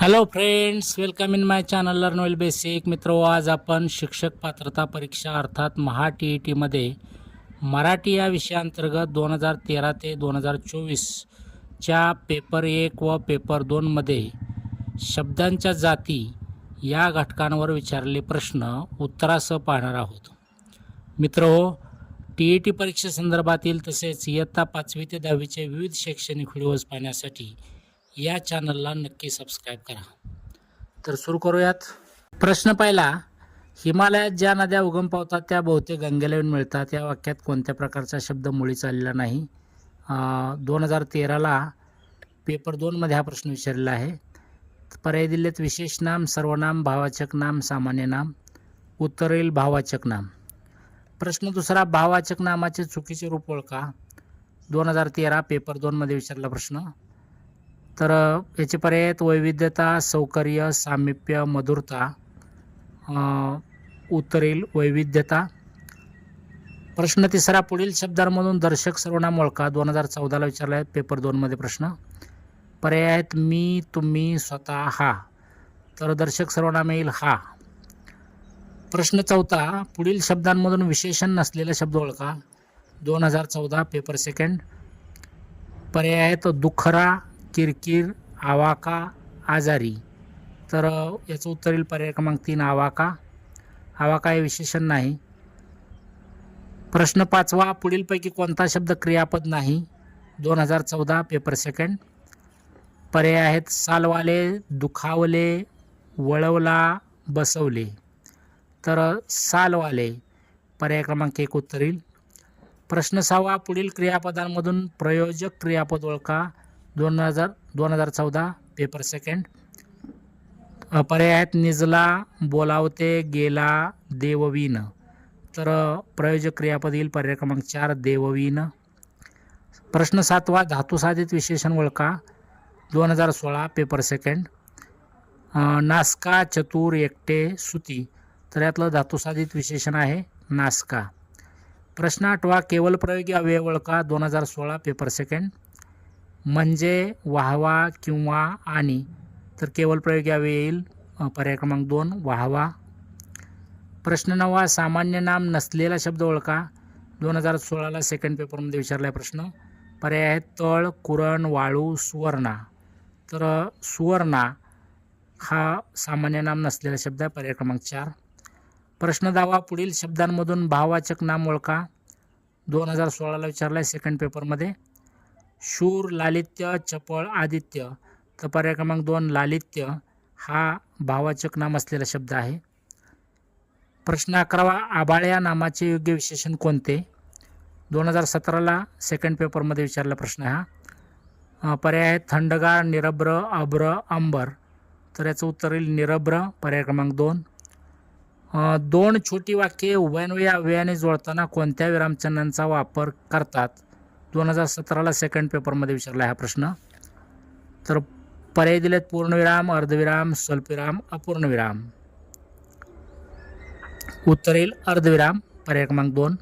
Hello friends welcome in my channel learn well basic मित्र आज आपण शिक्षक पात्रता परीक्षा अर्थात महा टी ई टीमध्ये मराठी या विषयाअंतर्गत दोन हजार तेरा ते दोन हजार चोवीसच्या पेपर एक व पेपर दोनमध्ये शब्दांच्या जाती या घटकांवर विचारलेले प्रश्न उत्तरासह पाहणार आहोत. मित्र हो टी ई टी परीक्षेसंदर्भातील तसेच इयत्ता पाचवी ते दहावीचे विविध शैक्षणिक व्हिडिओज पाहण्यासाठी या चॅनलला नक्की सबस्क्राईब करा. तर सुरू करूयात. प्रश्न पहिला हिमालयात ज्या नद्या उगम पावतात त्या बहुतेक गंगेला येऊन मिळतात. या वाक्यात कोणत्या प्रकारचा शब्द मुळी चाललेला नाही? दोन हजार तेराला पेपर दोनमध्ये हा प्रश्न विचारलेला आहे. पर्याय दिल्लीत विशेष नाम सर्वनाम भावाचक नाम सामान्य नाम उत्तरेल भावाचक नाम. प्रश्न दुसरा भावाचक नामाचे चुकीचे रूप ओळखा. दोन हजार तेरा पेपर दोनमध्ये विचारला प्रश्न. तर याचे पर्याय आहेत वैविध्यता सौकर्य सामिप्य मधुरता उतरेल वैविध्यता. प्रश्न तिसरा पुढील शब्दांमधून दर्शक सर्वनाम ओळखा दोन हजार चौदाला विचारला आहे. पेपर दोनमध्ये प्रश्न. पर्याय आहेत मी तुम्ही स्वतः हा. तर दर्शक सर्वनाम येईल हा. प्रश्न चौथा पुढील शब्दांमधून विशेषण नसलेला शब्द ओळखा. दोन हजार चौदा पेपर सेकंड. पर्याय आहेत दुखरा किरकिर आवाका आजारी. तर याचं उत्तर येईल पर्याय क्रमांक तीन आवाका. आवाका हे विशेषण नाही. प्रश्न पाचवा पुढीलपैकी कोणता शब्द क्रियापद नाही? दोन हजार चौदा पेपर सेकंड पर्याय आहेत सालवाले दुखावले वळवला बसवले. तर सालवाले. पर्याय क्रमांक एक उत्तर येईल. प्रश्न सहावा पुढील क्रियापदांमधून प्रयोजक क्रियापद ओळखा. दोन हजार दोन हजार चौदा पेपर सेकंड पर्याय आहेत निजला बोलावते गेला देववीन. तर प्रयोजक क्रियापद येईल पर्याय क्रमांक चार देववीन. प्रश्न सातवा धातुसाधित विशेषण ओळखा. दोन हजार सोळा पेपर सेकंड नास्का चतुर एकटे सुती. तर यातलं धातुसाधित विशेषण आहे नास्का. प्रश्न आठवा केवल प्रयोगी अवयव ओळखा. दोन हजार सोळा पेपर सेकंड म्हणजे वाहवा किंवा आणि. तर केवळ प्रयोग यावे येईल. पर्याय क्रमांक दोन वाहवा. प्रश्न नवा सामान्य नाम नसलेला शब्द ओळखा. दोन हजार सोळाला सेकंड पेपरमध्ये विचारला आहे प्रश्न. पर्याय आहेत तळ कुरण वाळू सुवर्णा. तर सुवर्णा हा सामान्य नाम नसलेला शब्द आहे. पर्याय क्रमांक चार. प्रश्न दावा पुढील शब्दांमधून भाववाचक नाम ओळखा. दोन हजार सोळाला विचारला आहे सेकंड पेपरमध्ये शूर लालित्य चपळ आदित्य. तर पर्याय क्रमांक दोन लालित्य हा भावाचक नाम असलेला शब्द आहे. प्रश्न अकरावा आबाळ्या नामाचे योग्य विशेषण कोणते? दोन हजार सतराला सेकंड पेपरमध्ये विचारला प्रश्न हा. पर्याय आहे थंडगार निरभ्र अभ्र अंबर. तर याचं उत्तर येईल निरभ्र पर्याय क्रमांक दोन. दोन छोटी वाक्ये उभयान्वयी अव्ययाने जोडताना कोणत्या विरामचिन्हांचा वापर करतात? दोन हजार सतराला सेकंड पेपरमध्ये विचारला हा प्रश्न. तर पर्याय दिलेत पूर्णविराम अर्धविराम स्वल्पविराम अपूर्णविराम. उत्तर येईल अर्धविराम पर्याय क्रमांक दोन.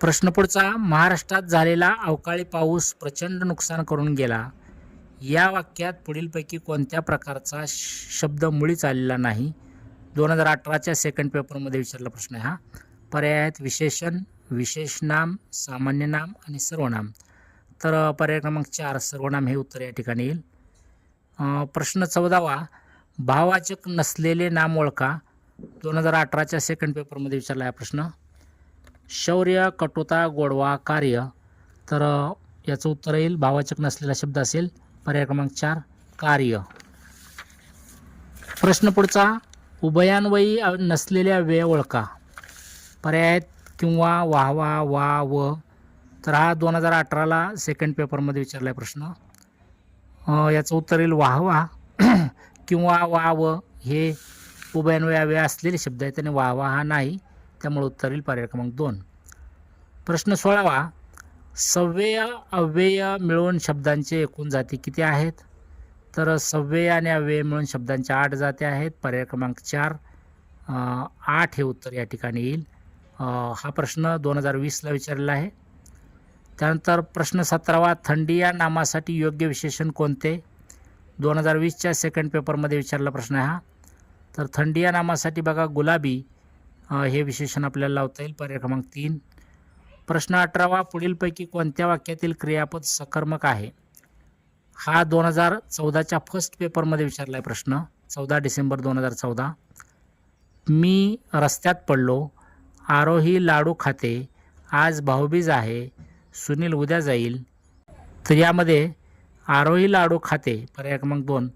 प्रश्न पुढचा महाराष्ट्रात झालेला अवकाळी पाऊस प्रचंड नुकसान करून गेला. या वाक्यात पुढीलपैकी कोणत्या प्रकारचा श- शब्द मुळीच आलेला नाही? दोन हजार अठराच्या सेकंड पेपरमध्ये विचारला प्रश्न हा. पर्याय आहेत विशेषण विशेष नाम सामान्य नाम आणि सर्वनाम. तर पर्याय क्रमांक चार सर्वनाम हे उत्तर या ठिकाणी येईल. प्रश्न चौदावा भाववाचक नसलेले नाम ओळखा. दोन हजार अठराच्या सेकंड पेपरमध्ये विचारला हा प्रश्न. शौर्य कटुता गोडवा कार्य. तर याचं उत्तर येईल भाववाचक नसलेला शब्द असेल. पर्याय क्रमांक चार कार्य. प्रश्न पुढचा उभयान्वयी नसलेल्या वेळ ओळखा. पर्याय आहेत किंवा वाहवा वा व. तर हा दोन हजार अठराला सेकंड पेपरमध्ये विचारला आहे प्रश्न. याचं उत्तर येईल वाहवा किंवा वा व. हे उभयान्वयावे असलेले शब्द आहेत आणि वाहवा हा नाही त्यामुळे उत्तर येईल पर्याय क्रमांक दोन. प्रश्न सोळावा. सव्यय अव्यय मिळून शब्दांचे एकूण जाती किती आहेत? तर सव्यय आणि अव्यय मिळून शब्दांच्या आठ जाती आहेत. पर्याय क्रमांक चार. आठ हे उत्तर या ठिकाणी येईल. हा प्रश्न दोन हजार वीसला विचारलेला आहे. त्यानंतर प्रश्न सतरावा थंडी या नामासाठी योग्य विशेषण कोणते? दोन हजार वीसच्या सेकंड पेपरमध्ये विचारला प्रश्न आहे हा. तर थंडी या नामासाठी बघा गुलाबी हे विशेषण आपल्याला लावता येईल. पर्याय क्रमांक तीन. प्रश्न अठरावा पुढीलपैकी कोणत्या वाक्यातील क्रियापद सकर्मक आहे? हा दोन हजार चौदाच्या फर्स्ट पेपरमध्ये विचारला आहे प्रश्न. चौदा डिसेंबर दोन हजार चौदा. मी रस्त्यात पडलो आरोही लाडू खाते. आज भाऊबीज आहे. सुनील उद्या जाईल. तर यामध्ये आरोही लाडू खाते. पर्याय क्रमांक दोन.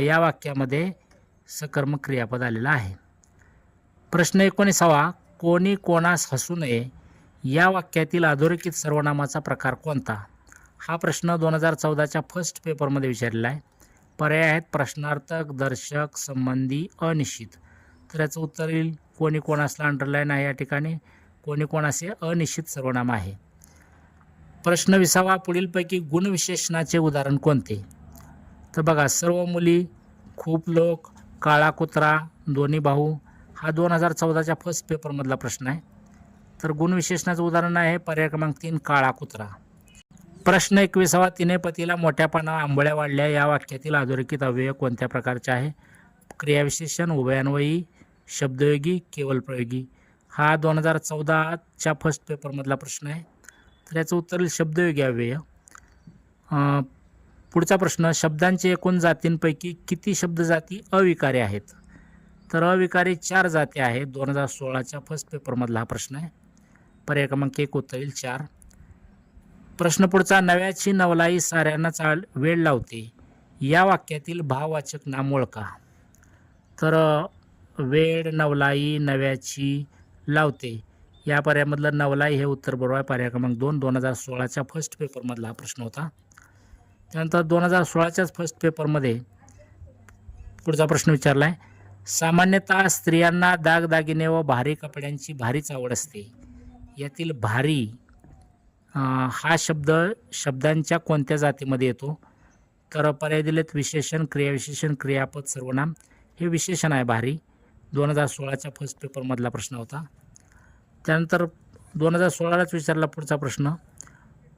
या वाक्यामध्ये सकर्मक क्रियापद आलेलं आहे. प्रश्न एकोणीसावा. कोणी कोणास हसू नये? या वाक्यातील अधोरेखित सर्वनामाचा प्रकार कोणता? हा प्रश्न दोन हजार चौदाच्या फर्स्ट पेपरमध्ये विचारलेला आहे. पर्याय आहेत प्रश्नार्थक दर्शक संबंधी अनिश्चित. तर याचं उत्तर येईल. कोणी कोणासला अंडरलाईन आहे या ठिकाणी कोणी कोणाचे अनिश्चित सर्वनाम आहे. प्रश्न विसावा पुढीलपैकी गुणविशेषणाचे उदाहरण कोणते? तर बघा सर्व मुली खूप लोक काळा कुत्रा दोन्ही भाऊ हा दोन हजार चौदाच्या फर्स्ट पेपरमधला प्रश्न आहे. तर गुणविशेषणाचं उदाहरण आहे पर्याय क्रमांक तीन काळा कुत्रा. प्रश्न एकविसावा तिने पतीला मोठ्यापणा आंबळ्या वाढल्या या वाक्यातील अधोरेखित अव्यय कोणत्या प्रकारचे आहे? क्रियाविशेषण उभयान्वयी शब्दयोगी केवल प्रयोगी. हा दोन हजार चौदाच्या फर्स्ट पेपरमधला प्रश्न आहे. तर याचं उत्तर शब्दयोगी अव्यय. पुढचा प्रश्न शब्दांचे एकूण जातींपैकी किती शब्दजाती अविकारी आहेत? तर अविकारी चार जाती आहेत दोन हजार सोळाच्या फर्स्ट पेपरमधला हा प्रश्न आहे. पर्याय क्रमांक एक उत्तर येईल चार. प्रश्न पुढचा नव्याची नवलाई साऱ्यांना चाल वेळ लावते. या वाक्यातील भाववाचक नाम ओळखा. तर वेळ नवलाई नव्याची लावते. या पर्यायामधलं नवलाई हे उत्तर बरोबर आहे. पर्याय क्रमांक दोन दोन हजार सोळाच्या फर्स्ट पेपरमधला हा प्रश्न होता. त्यानंतर दोन हजार सोळाच्याच फर्स्ट पेपरमध्ये पुढचा प्रश्न विचारला आहे सामान्यतः स्त्रियांना दागदागिने व भारी कपड्यांची भारीच आवड असते. यातील भारी हा शब्द शब्दांच्या कोणत्या जातीमध्ये येतो? तर पर्याय दिलेत विशेषण क्रियाविशेषण क्रियापद सर्वनाम. हे विशेषण आहे भारी. दोन हजार सोळाच्या फर्स्ट पेपरमधला प्रश्न होता. त्यानंतर दोन हजार सोळालाच विचारला पुढचा प्रश्न.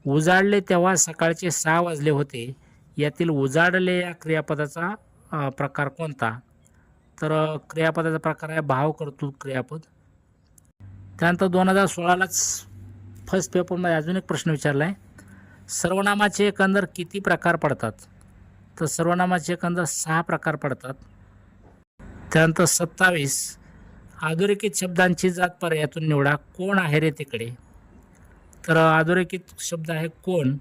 उजाडले तेव्हा सकाळचे सहा वाजले होते. यातील उजाडले या क्रियापदाचा प्रकार कोणता? तर क्रियापदाचा प्रकार आहे भाव करतो क्रियापद. त्यानंतर दोन हजार सोळालाच फर्स्ट पेपरमध्ये अजून एक प्रश्न विचारला आहे सर्वनामाचे एकंदर किती प्रकार पडतात? तर सर्वनामाचे एकंदर सहा प्रकार पडतात. त्यानंतर सत्तावीस. अधोरेखित शब्दांची जात पर्यायातून निवडा कोण आहे रे तिकडे? तर अधोरेखित शब्द आहे कोण?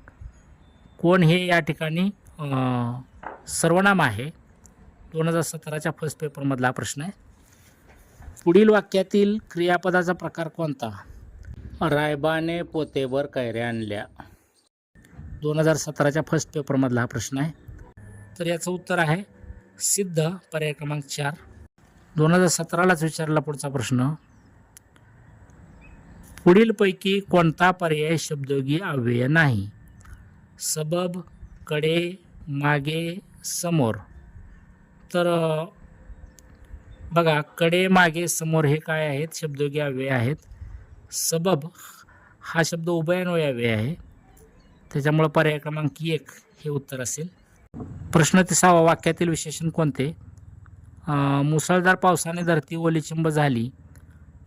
कोण हे या ठिकाणी सर्वनाम आहे? दोन हजार सतराच्या फर्स्ट पेपरमधला प्रश्न आहे. पुढील वाक्यातील क्रियापदाचा प्रकार कोणता? रायबाने पोतेवर कैऱ्या आणल्या. दोन हजार सतराच्या फर्स्ट पेपरमधला हा प्रश्न आहे. तर याचं उत्तर आहे सिद्ध पर्याय क्रमांक चार. दोन हजार सतरालाच विचारला पुढचा प्रश्न. पुढीलपैकी कोणता पर्याय शब्दयोगी अव्यय नाही? सबबकडे मागे समोर. तर बघा कडे मागे समोर हे काय आहेत? शब्दयोगी अव्यय आहेत. सबब हा शब्द उभयान्वय अव्यय आहे. त्याच्यामुळं पर्याय क्रमांक एक हे उत्तर असेल. प्रश्न तिसावा वाक्यातील विशेषण कोणते? मुसळधार पावसाने धरती ओलीचिंब झाली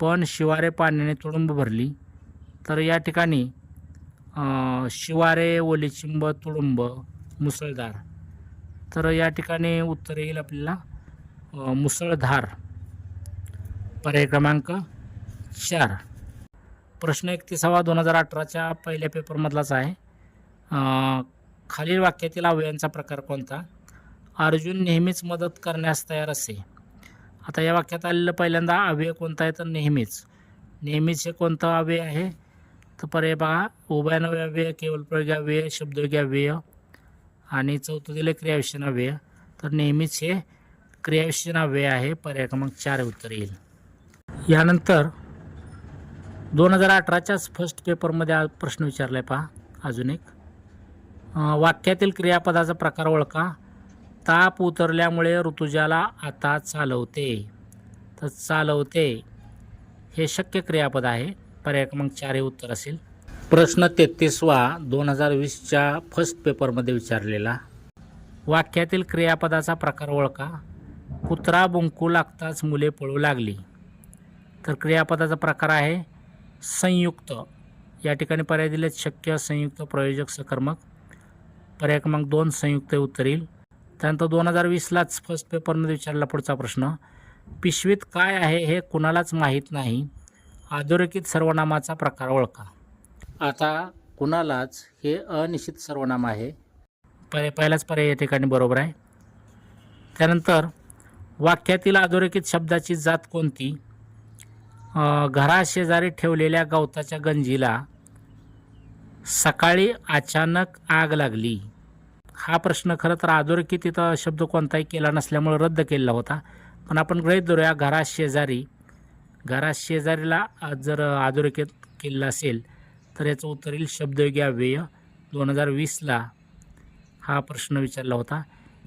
पण शिवारे पाण्याने तुडुंब भरली. तर या ठिकाणी शिवारे ओलीचिंब तुडुंब मुसळधार. तर या ठिकाणी उत्तर येईल आपल्याला मुसळधार. पर्याय क्रमांक चार. प्रश्न एकतीसावा दोन हजार अठराच्या पहिल्या पेपरमधलाच आहे. खालील वाक्यातील अवयवांचा प्रकार कोणता? अर्जुन नेहमीच मदत करण्यास तयार असे. आता या वाक्यात आलेलं पहिल्यांदा अव्यय कोणता आहे तर नेहमीच. नेहमीच हे कोणतं अव्यय आहे? तर पर्याय बघा. उभयानव्य अव्यय केवळ प्रयोगी अव्यय शब्दयोगी अव्यय आणि चौथं दिलं क्रियाविशेषण अव्यय. तर नेहमीच हे क्रियाविशेषण अव्यय आहे. पर्याय क्रमांक चार उत्तर येईल. यानंतर दोन हजार अठराच्याच फर्स्ट पेपरमध्ये आज प्रश्न विचारला आहे पहा. अजून एक. वाक्यातील क्रियापदाचा प्रकार ओळखा. ताप उतरल्यामुळे ऋतुजाला आता चालवते. तर चालवते हे शक्य क्रियापद आहे. पर्याय क्रमांक चार हे उत्तर असेल. प्रश्न तेहतीसवा दोन हजार वीसच्या फर्स्ट पेपरमध्ये विचारलेला. वाक्यातील क्रियापदाचा प्रकार ओळखा. कुत्रा बुंकू लागताच मुले पळू लागली. तर क्रियापदाचा प्रकार आहे संयुक्त. या ठिकाणी पर्याय दिलेत. शक्य संयुक्त प्रयोजक सकर्मक. पर्याय क्रमांक दोन संयुक्त उत्तर येईल त्यानंतर दोन हजार वीसलाच फर्स्ट पेपरमध्ये विचारला पुढचा प्रश्न पिशवीत काय आहे हे कुणालाच माहीत नाही अधोरेखित सर्वनामाचा प्रकार ओळखा. आता कुणालाच हे अनिश्चित सर्वनाम आहे? पर्याय पहिलाच पर्याय या ठिकाणी बरोबर आहे. त्यानंतर वाक्यातील अधोरेखित शब्दाची जात कोणती? घराशेजारी ठेवलेल्या गवताच्या गंजीला सकाळी अचानक आग लागली. हा प्रश्न खरं तर अधोरेखित इथं शब्द कोणताही केला नसल्यामुळे रद्द केलेला होता. पण आपण गृहित धरूया घराशेजारी घराशेजारीला शेजारीला जर अधोरेखित केलेला असेल तर याचं उत्तर येईल शब्दयोगी अव्यय. दोन हजार वीसला हा प्रश्न विचारला होता.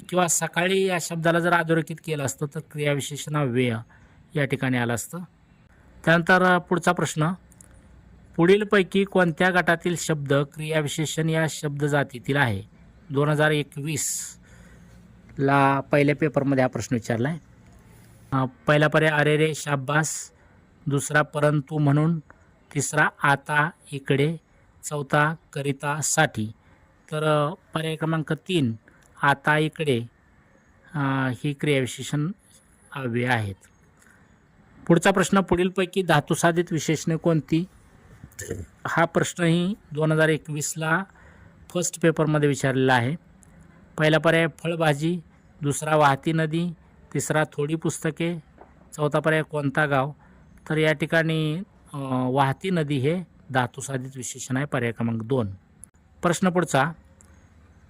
किंवा सकाळी या शब्दाला जर अधोरेखित केलं असतं तर क्रियाविशेषण अव्यय या ठिकाणी आलं असतं. त्यानंतर पुढचा प्रश्न पुढीलपैकी कोणत्या गटातील शब्द क्रियाविशेषण या शब्द जातीतील आहे? दोन हजार एकवीसला पहिल्या पेपरमध्ये हा प्रश्न विचारला आहे पहिला पर्याय अरे रे शाब्बास दुसरा परंतु म्हणून तिसरा आता इकडे चौथा करिता साठी. तर पर्याय क्रमांक तीन आता इकडे ही क्रियाविशेषण हवे आहेत. पुढचा प्रश्न पुढीलपैकी धातुसाधित विशेषणे कोणती? हा प्रश्नही दोन हजार एकवीसला फर्स्ट पेपरमध्ये विचारलेला आहे. पहिला पर्याय फळभाजी दुसरा वाहती नदी तिसरा थोडी पुस्तके चौथा पर्याय कोणता गाव? तर या ठिकाणी वाहती नदी हे धातुसाधित विशेषण आहे पर्याय क्रमांक दोन. प्रश्न पुढचा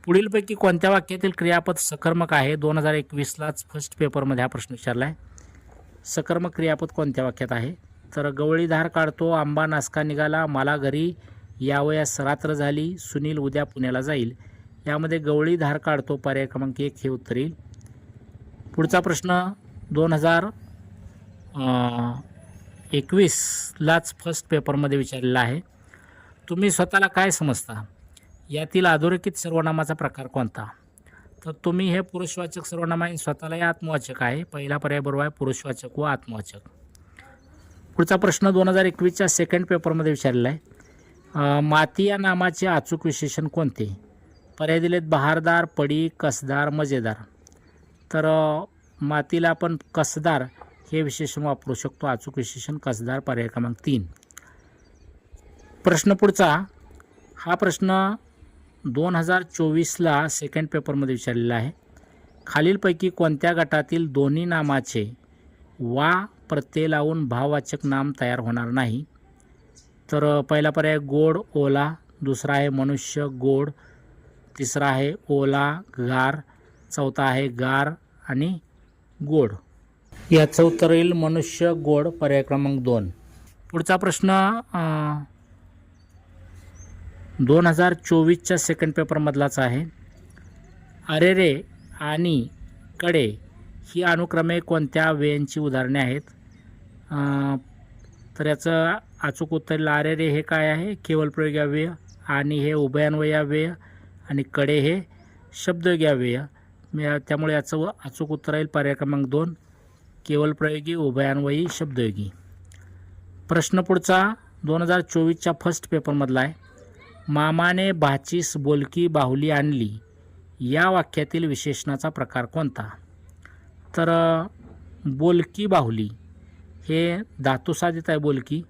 पुढीलपैकी कोणत्या वाक्यातील क्रियापद सकर्मक आहे? दोन हजार एकवीसलाच फर्स्ट पेपरमध्ये हा प्रश्न विचारला आहे. सकर्मक क्रियापद कोणत्या वाक्यात आहे? तर गवळीधार काढतो आंबा नासका निघाला मला घरी यावयास रात्र झाली सुनील उद्या पुण्याला जाईल. यामध्ये गवळी धार काढतो पर्याय क्रमांक एक हे उत्तर येईल. पुढचा प्रश्न दोन हजार एकवीसलाच फर्स्ट पेपरमध्ये विचारलेला आहे. तुम्ही स्वतःला काय समजता? यातील अधोरेखित सर्वनामाचा प्रकार कोणता? तर तुम्ही हे पुरुषवाचक सर्वनाम आहे स्वतःलाही आत्मवाचक आहे. पहिला पर्याय बरोबर आहे पुरुषवाचक व आत्मवाचक. पुढचा प्रश्न दोन हजार एकवीसच्या सेकंड पेपरमध्ये विचारलेला आहे. माती या नामाचे अचूक विशेषण कोणते? पर्याय दिलेत बहारदार पडी कसदार मजेदार. तर मातीला आपण कसदार हे विशेषण वापरू शकतो. अचूक विशेषण कसदार पर्याय क्रमांक तीन. प्रश्न पुढचा. हा प्रश्न दोन हजार चोवीसला सेकंड पेपरमध्ये विचारलेला आहे. खालीलपैकी कोणत्या गटातील दोन्ही नामाचे वा प्रत्यय लावून भाववाचक नाम तयार होणार नाही? तर पहिला पर्याय गोड ओला दुसरा आहे मनुष्य गोड तिसरा आहे ओला गार चौथा आहे गार आणि गोड. याचं उत्तर येईल मनुष्य गोड पर्याय क्रमांक दोन. पुढचा प्रश्न दोन हजार चोवीसच्या सेकंड पेपरमधलाच आहे. अरे रे आणि कडे ही अनुक्रमे कोणत्या वेयांची उदाहरणे आहेत? तर याचं अचूक उत्तर अरे रे हे काय आहे? केवळ प्रयोग व्यय आणि हे उभयान्वया अव्यय आणि कडे हे शब्द अव्यय मी- त्यामुळे याचं व- अचूक उत्तर येईल पर्याय क्रमांक दोन. केवळ प्रयोगी उभयान्वयी शब्दयोगी. प्रश्न पुढचा दोन हजार चोवीसच्या फर्स्ट पेपरमधला आहे. मामाने भाचीस बोलकी बाहुली आणली. या वाक्यातील विशेषणाचा प्रकार कोणता? तर बोलकी बाहुली. हे धातुसाधित आहे बोलकी.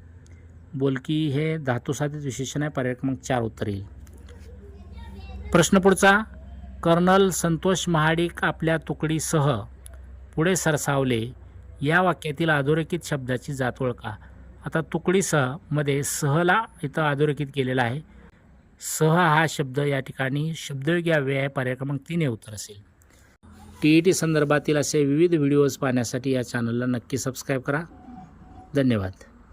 बोलकी हे धातुसाधित विशेषण आहे. पर्याय क्रमांक चार उत्तर येईल. प्रश्न पुढचा. कर्नल संतोष महाडिक आपल्या तुकडीसह पुढे सरसावले. या वाक्यातील अधोरेखित शब्दाची जात ओळखा. आता तुकडीसहमध्ये सहला इथं अधोरेखित केलेला आहे. सह हा शब्द या ठिकाणी शब्दयोगी अव्यय आहे. पर्याय क्रमांक तीन हे उत्तर असेल. टी ई टी संदर्भातील असे विविध व्हिडिओज पाहण्यासाठी या चॅनलला नक्की सबस्क्राईब करा. धन्यवाद.